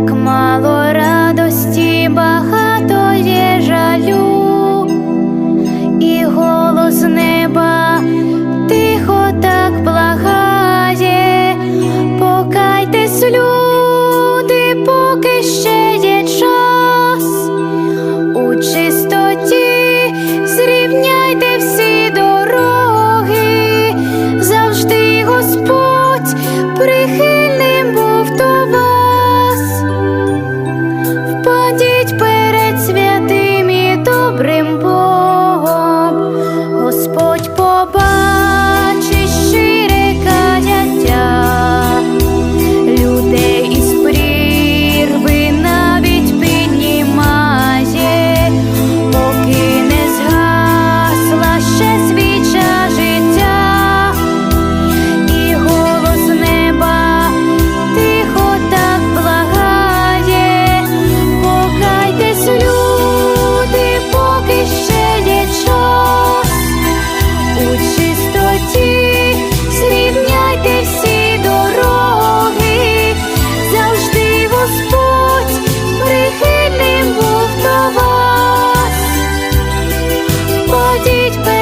так мало радості, багато є жалю, і голос неба тихо так благає, покайтесь, люди. ходить без